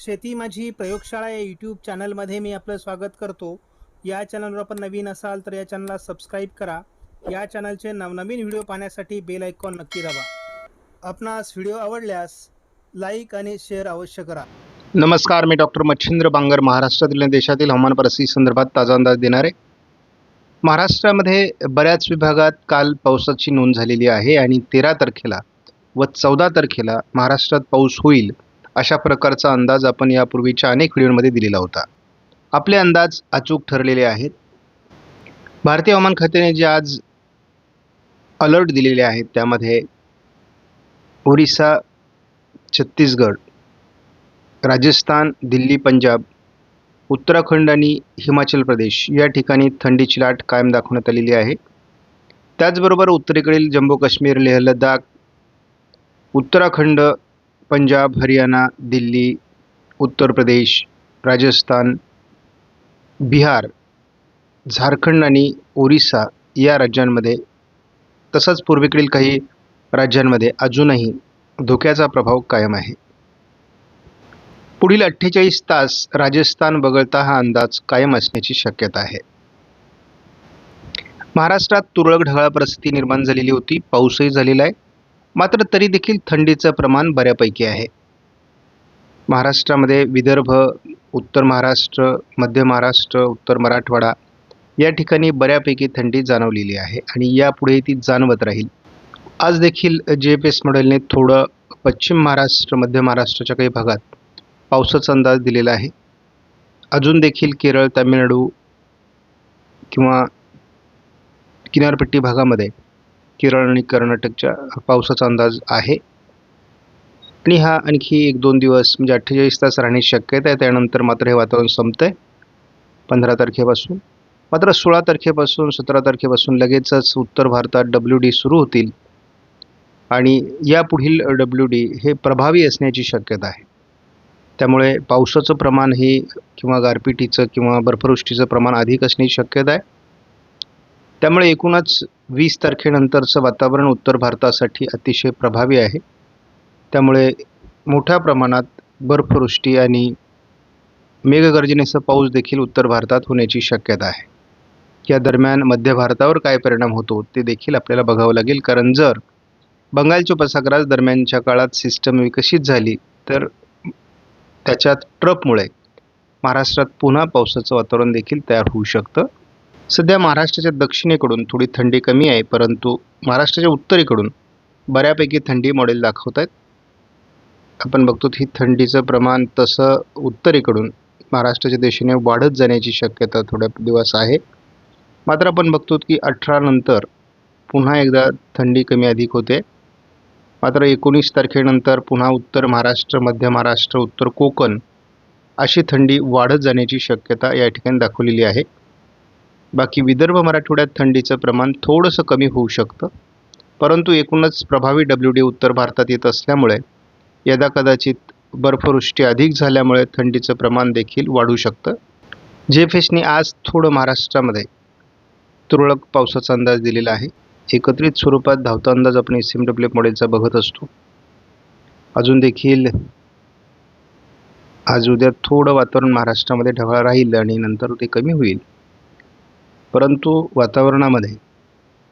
शेती माझी प्रयोगशाळा या यूट्यूब चॅनलमध्ये मी आपलं स्वागत करतो. या चॅनलवर आपण नवीन असाल तर या चॅनलला सबस्क्राईब करा. या चॅनलचे नवनवीन व्हिडिओ पाहण्यासाठी बेल आयकॉन नक्की दाबा. आपणास व्हिडिओ आवडल्यास लाईक आणि शेअर अवश्य करा. नमस्कार मी डॉक्टर मच्छिंद्र बांगर महाराष्ट्रातील देशातील हवामान परिस्थिती संदर्भात ताजा अंदाज देणार. आहे महाराष्ट्रामध्ये बऱ्याच विभागात काल पावसाची नोंद झालेली आहे आणि तेरा तारखेला व चौदा तारखेला महाराष्ट्रात पाऊस होईल. अशा प्रकारचा अंदाज आपण यापूर्वीच्या अनेक व्हिडिओमध्ये दिलेला होता. आपले अंदाज अचूक ठरलेले आहेत. भारतीय हवामान खात्याने जे आज अलर्ट दिलेले आहेत त्यामध्ये ओरिसा छत्तीसगड राजस्थान दिल्ली पंजाब उत्तराखंड आणि हिमाचल प्रदेश या ठिकाणी थंडीची लाट कायम दाखवण्यात आलेली आहे. त्याचबरोबर उत्तरेकडील जम्मू काश्मीर लेह लडाख उत्तराखंड पंजाब हरियाणा दिल्ली उत्तर प्रदेश राजस्थान बिहार झारखंड आणि ओरिसा या राज्यांमध्ये तसंच पूर्वेकडील काही राज्यांमध्ये अजूनही धोक्याचा प्रभाव कायम आहे. पुढील अठ्ठेचाळीस तास राजस्थान वगळता हा अंदाज कायम असण्याची शक्यता आहे. महाराष्ट्रात तुरळक ढगाळ परिस्थिती निर्माण झालेली होती पाऊसही झालेला आहे. मात्र तरी देखील थंडीचं प्रमाण बऱ्यापैकी आहे. महाराष्ट्रामध्ये विदर्भ उत्तर महाराष्ट्र मध्य महाराष्ट्र उत्तर मराठवाडा या ठिकाणी बऱ्यापैकी थंडी जाणवलेली आहे आणि यापुढे ती जाणवत राहील. आज देखील जे पी एस मॉडेलने थोडं पश्चिम महाराष्ट्र मध्य महाराष्ट्राच्या काही भागात पावसाचा अंदाज दिलेला आहे. अजून देखील केरळ तामिळनाडू किंवा किनारपट्टी भागामध्ये केरळ आणि कर्नाटकच्या पावसाचा अंदाज आहे. आणि हा आणखी एक दोन दिवस म्हणजे अठ्ठेचाळीस तास राहण्याची शक्यता आहे. त्यानंतर मात्र हे वातावरण संपतं आहे पंधरा तारखेपासून मात्र सोळा तारखेपासून सतरा तारखेपासून लगेचच उत्तर भारतात डब्ल्यू डी सुरू होतील. आणि यापुढील डब्ल्यू डी हे प्रभावी असण्याची शक्यता आहे. त्यामुळे पावसाचं प्रमाण हे किंवा गारपिटीचं किंवा बर्फवृष्टीचं प्रमाण अधिक असण्याची शक्यता आहे. त्यामुळे एकूणच वीस तारखेनंतरचं वातावरण उत्तर भारतासाठी अतिशय प्रभावी आहे. त्यामुळे मोठ्या प्रमाणात बर्फवृष्टी आणि मेघगर्जनेचा पाऊस देखील उत्तर भारतात होण्याची शक्यता आहे. या दरम्यान मध्य भारतावर काय परिणाम होतो ते देखील आपल्याला बघावं लागेल. कारण जर बंगालच्या उपसागरात दरम्यानच्या काळात सिस्टम विकसित झाली तर त्याच्यात ट्रपमुळे महाराष्ट्रात पुन्हा पावसाचं वातावरण देखील तयार होऊ शकतं. सध्या महाराष्ट्राच्या दक्षिणेकडून थोडी थंडी कमी आहे परंतु महाराष्ट्राच्या उत्तरेकडून बऱ्यापैकी थंडी मॉडेल दाखवत आहेत. आपण बघतो ही थंडीचं प्रमाण तसं उत्तरेकडून महाराष्ट्राच्या दिशेने वाढत जाण्याची शक्यता थोड्या दिवस आहे. मात्र आपण बघतो की अठरा नंतर पुन्हा एकदा थंडी कमी अधिक होते. मात्र एकोणीस तारखेनंतर पुन्हा उत्तर महाराष्ट्र मध्य महाराष्ट्र उत्तर कोकण अशी थंडी वाढत जाण्याची शक्यता या ठिकाणी दाखवलेली आहे. बाकी विदर्भ मराठवाड्यात थंडीचं प्रमाण थोडंसं कमी होऊ शकतं. परंतु एकूणच प्रभावी डब्ल्यू डी उत्तर भारतात येत असल्यामुळे यदा कदाचित बर्फवृष्टी अधिक झाल्यामुळे थंडीचं प्रमाण देखील वाढू शकतं. जे फेसने आज थोडं महाराष्ट्रामध्ये तुरळक पावसाचा अंदाज दिलेला आहे. एकत्रित स्वरूपात धावता अंदाज आपण एस एम डब्ल्यू मॉडेलचा बघत असतो. अजून देखील आज उद्या थोडं वातावरण महाराष्ट्रामध्ये ढगाळ राहील आणि नंतर ते कमी होईल. परंतु वातावरणामध्ये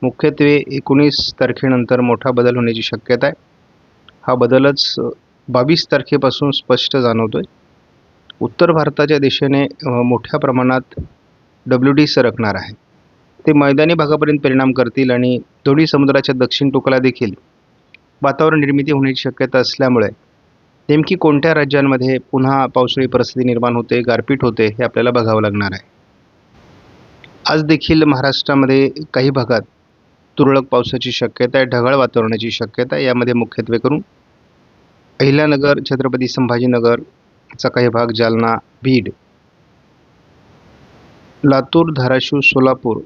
मुख्यत्वे एकोणीस तारखेनंतर मोठा बदल होण्याची शक्यता आहे. हा बदलच बावीस तारखेपासून स्पष्ट जाणवतो आहे उत्तर भारताच्या दिशेने मोठ्या प्रमाणात डब्ल्यू डी सरकणार आहे. ते मैदानी भागापर्यंत परिणाम करतील आणि दोन्ही समुद्राच्या दक्षिण टोकाला देखील वातावरण निर्मिती होण्याची शक्यता असल्यामुळे नेमकी कोणत्या राज्यांमध्ये पुन्हा पावसाळी परिस्थिती निर्माण होते गारपीट होते हे आपल्याला बघावं लागणार आहे. आज देखील महाराष्ट्रामध्ये काही भागात तुरळक पावसाची शक्यता आहे ढगाळ वातावरणाची शक्यता आहे यामध्ये मुख्यत्वे करून अहिल्यानगर छत्रपती संभाजीनगरचा काही भाग जालना बीड लातूर धाराशिव सोलापूर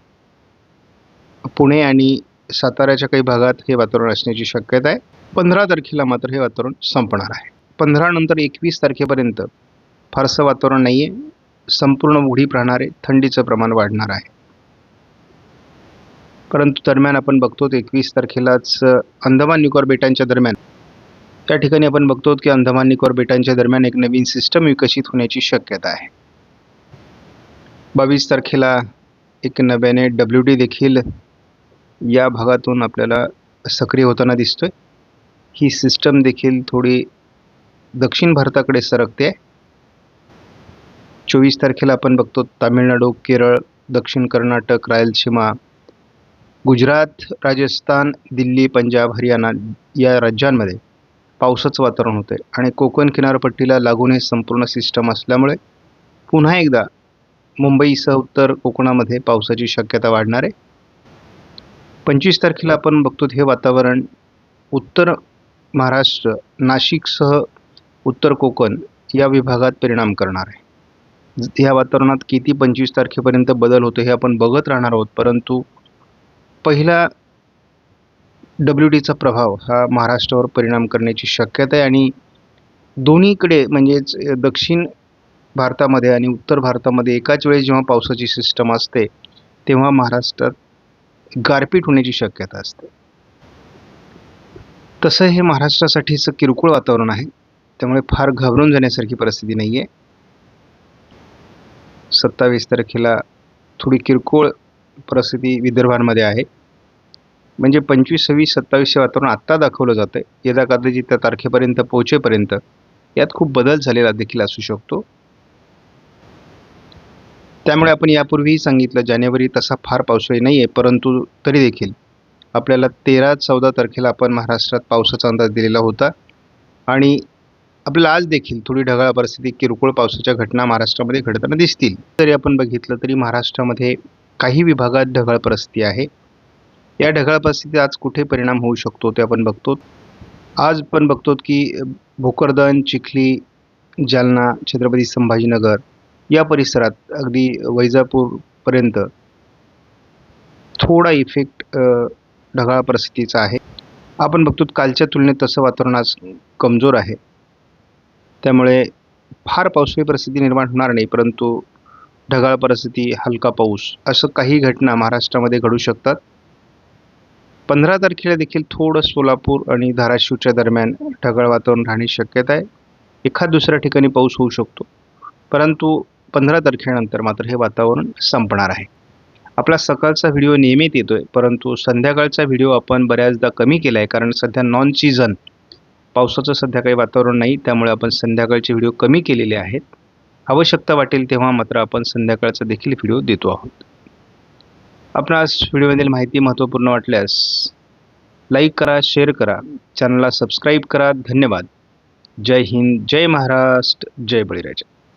पुणे आणि साताऱ्याच्या काही भागात हे वातावरण असण्याची शक्यता आहे. पंधरा तारखेला मात्र हे वातावरण संपणार आहे. पंधरा नंतर एकवीस तारखेपर्यंत फारसं वातावरण नाही आहे संपूर्ण उघडीप राहणारे थंडीचं प्रमाण वाढणार आहे. परंतु दरम्यान आपण बघतो एकवीस तारखेलाच अंदमान निकोबार बेटांच्या दरम्यान त्या ठिकाणी आपण बघतो की अंदमान निकोबार बेटांच्या दरम्यान एक नवीन सिस्टम विकसित होण्याची शक्यता आहे. बावीस तारखेला एक नव्याने डब्ल्यू डी देखील या भागातून आपल्याला सक्रिय होताना दिसतोय. ही सिस्टम देखील थोडी दक्षिण भारताकडे सरकते. आहे चोवीस तारखेला आपण बघतो तामिळनाडू केरळ दक्षिण कर्नाटक रायलसीमा गुजरात राजस्थान दिल्ली पंजाब हरियाणा या राज्यांमध्ये पावसाचं वातावरण होतं आहे आणि कोकण किनारपट्टीला लागून हे संपूर्ण सिस्टम असल्यामुळे पुन्हा एकदा मुंबईसह उत्तर कोकणामध्ये पावसाची शक्यता वाढणार आहे. पंचवीस तारखेला आपण बघतो हे वातावरण उत्तर महाराष्ट्र नाशिकसह उत्तर कोकण या विभागात परिणाम करणार आहे. ह्या वातावरणात किती पंचवीस तारखेपर्यंत बदल होतो हे आपण बघत राहणार आहोत. परंतु पहिला डब्ल्यू डीचा प्रभाव हा महाराष्ट्रावर परिणाम करण्याची शक्यता आहे आणि दोन्हीकडे म्हणजेच दक्षिण भारतामध्ये आणि उत्तर भारतामध्ये एकाच वेळेस जेव्हा पावसाची सिस्टम असते तेव्हा महाराष्ट्रात गारपीट होण्याची शक्यता असते. तसं हे महाराष्ट्रासाठीचं किरकोळ वातावरण आहे. त्यामुळे फार घाबरून जाण्यासारखी परिस्थिती नाही आहे सत्तावीस तारखेला थोडी किरकोळ परिस्थिती विदर्भांमध्ये आहे. म्हणजे पंचवीस सव्वीस सत्तावीसचे वातावरण आत्ता दाखवलं जातं आहे यदा कदाचित त्या तारखेपर्यंत पोहोचेपर्यंत यात खूप बदल झालेला देखील असू शकतो. त्यामुळे आपण यापूर्वीही सांगितलं जानेवारी तसा फार पावसाळी नाही आहे परंतु तरी देखील आपल्याला तेरा चौदा तारखेला आपण महाराष्ट्रात पावसाचा अंदाज दिलेला होता. आणि आपल्याला आज देखील थोडी ढगाळ परिस्थिती किरकोळ पावसाच्या घटना महाराष्ट्रामध्ये घडताना दिसतील. तरी आपण बघितलं तरी महाराष्ट्रामध्ये काही विभागात ढगाळ परिस्थिती आहे. या ढगाळ परिस्थितीत आज कुठे परिणाम होऊ शकतो ते आपण बघतो. आज पण बघतो की भोकरदन चिखली जालना छत्रपती संभाजीनगर या परिसरात अगदी वैजापूरपर्यंत थोडा इफेक्ट ढगाळ परिस्थितीचा आहे. आपण बघतो कालच्या तुलनेत तसं वातावरण आज कमजोर आहे. त्यामुळे फार पावसाळी परिस्थिती निर्माण होणार नाही परंतु ढगाळ परिस्थिती हलका पाऊस असं काही घटना महाराष्ट्रामध्ये घडू शकतात. पंधरा तारखेला देखील थोडं सोलापूर आणि धाराशिवच्या दरम्यान ढगाळ वातावरण राहण्याची शक्यता आहे. एखाद दुसऱ्या ठिकाणी पाऊस होऊ शकतो परंतु पंधरा तारखेनंतर मात्र हे वातावरण संपणार आहे. आपला सकाळचा व्हिडिओ नियमित येतो आहे परंतु संध्याकाळचा व्हिडिओ आपण बऱ्याचदा कमी केला आहे कारण सध्या नॉन सीझन पावसाचं सध्या काही वातावरण नाही त्यामुळे आपण संध्याकाळचे व्हिडिओ कमी केलेले आहेत. आवश्यकता वाटेल तेव्हा मात्र आपण संध्याकाळचा देखील व्हिडिओ देतो आहोत. आपणास व्हिडिओमधील माहिती महत्त्वपूर्ण वाटल्यास लाईक करा शेअर करा चॅनलला सबस्क्राईब करा. धन्यवाद. जय हिंद जय महाराष्ट्र जय बळीराजा.